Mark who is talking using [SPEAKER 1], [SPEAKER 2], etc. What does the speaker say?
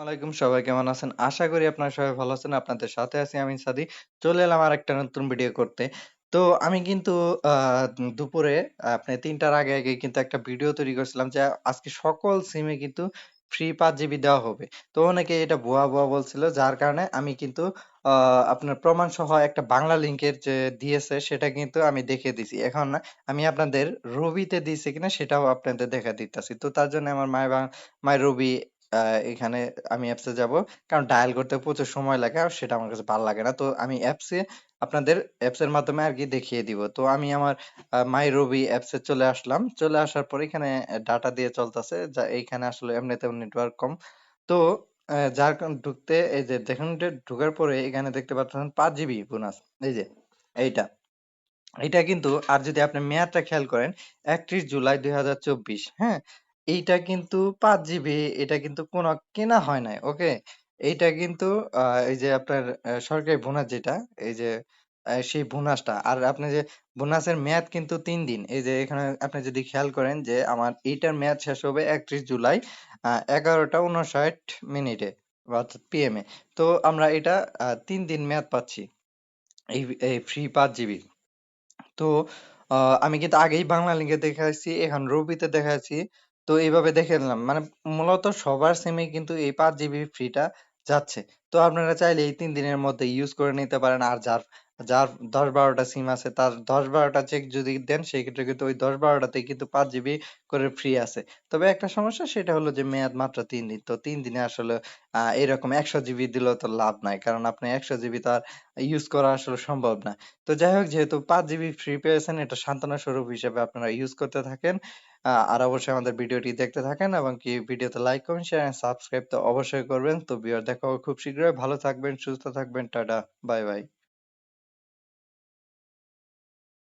[SPEAKER 1] ওয়ালাইকুম সবাই কেমন আছেন? আশা করি আপনারা সবাই ভালো আছেন। আপনাদের সাথে আছি আমি সাদি। চলে এলাম আরেকটা নতুন ভিডিও করতে। তো আমি কিন্তু দুপুরে আপনি ৩ টার আগে, আগে কিন্তু একটা ভিডিও তৈরি করছিলাম যে আজকে সকল সিমে কিন্তু ফ্রি ৫ জিবি দেওয়া হবে। তো অনেকে এটা ভুয়া, ভুয়া বলছিল যার কারণে আমি কিন্তু আপনার প্রমাণ সহ একটা বাংলা লিঙ্কের যে দিয়েছে সেটা কিন্তু আমি দেখে দিছি। এখন আমি আপনাদের রবিতে দিছে কিনা সেটাও আপনাদের দেখা দিতেছি। তো তার জন্য আমার মাই মাই রবি আ এখানে আমি অ্যাপসে যাব। কারণ ডায়াল করতে প্রচুর সময় লাগে আর সেটা আমার কাছে ভালো লাগে না। তো আমি অ্যাপসে আপনাদের অ্যাপসের মাধ্যমে আরকি দেখিয়ে দিব। তো আমি আমার মাই রবি অ্যাপসে চলে আসলাম। চলে আসার পরে এখানে ডাটা দিয়ে চলতেছে। যা এইখানে আসলে এমনিতেও নেটওয়ার্ক কম। তো যার কারণ ঢুকতে, এই যে দেখুন যে ঢোকার পরে এখানে দেখতে পাচ্ছেন ৫ জিবি বোনাস। এই যে, এইটা। এইটা কিন্তু, আর যদি আপনি মেয়াদটা খেয়াল করেন ৩১ জুলাই ২০২৪ হ্যাঁ? এইটা কিন্তু ৫ জিবি এটা কিন্তু কোন কেনা হয় নাই। ওকে? এইটা কিন্তু আ এই যে আপনার সরকারি বোনাস যেটা এই যে অ্যা সেই বোনাসটা। আর আপনি যে বোনাসের মেয়াদ কিন্তু ৩ দিন। এই যে এখানে আপনি যদি খেয়াল করেন যে আমার এইটার মেয়াদ শেষ হবে ৩১ জুলাই আ ১১টা ৫৯ মিনিটে অর্থাৎ পিএম এ। তো আমরা এটা আ ৩ দিন মেয়াদ পাচ্ছি। এই এই ফ্রি ৫ জিবি। তো আ আমি কিন্তু আগেই বাংলা লিঙ্কে দেখাইছি, এখন রবিতে দেখাইছি। তো এইভাবে দেখে নিলাম। মানে মূলত সবার সিমে কিন্তু এই পাঁচ জিবি ফ্রিটা যাচ্ছে। তো আপনারা চাইলে এই তিন দিনের মধ্যে ইউজ করে নিতে পারেন। আর যার, যার ১০-১২ টা সিম আছে তার ১০-১২ টা চেক যদি দেন সেক্ষেত্রে কিন্তু ওই ১০-১২ টাতেই কিন্তু ৫ জিবি করে ফ্রি আছে। তবে একটা সমস্যা সেটা হলো যে মেয়াদ মাত্র ৩ দিন। তো ৩ দিনে আসলে এরকম ১০০ জিবি দিলেও তো লাভ নাই। কারণ আপনি ১০০ জিবি তো আর ইউজ করা আসলে সম্ভব না। তো যাই হোক যেহেতু পাঁচ জিবি ফ্রি পেয়েছেন এটা সান্ত্বনা স্বরূপ হিসেবে আপনারা ইউজ করতে থাকেন। আর অবশ্যই আমাদের ভিডিওটি দেখতে থাকেন এবং কি ভিডিওতে like, comment, share and subscribe তো অবশ্যই করবেন। তো ভিউয়ার দেখা হবে খুব শীঘ্রই। ভালো থাকবেন, সুস্থ থাকবেন। Tata, bye, bye.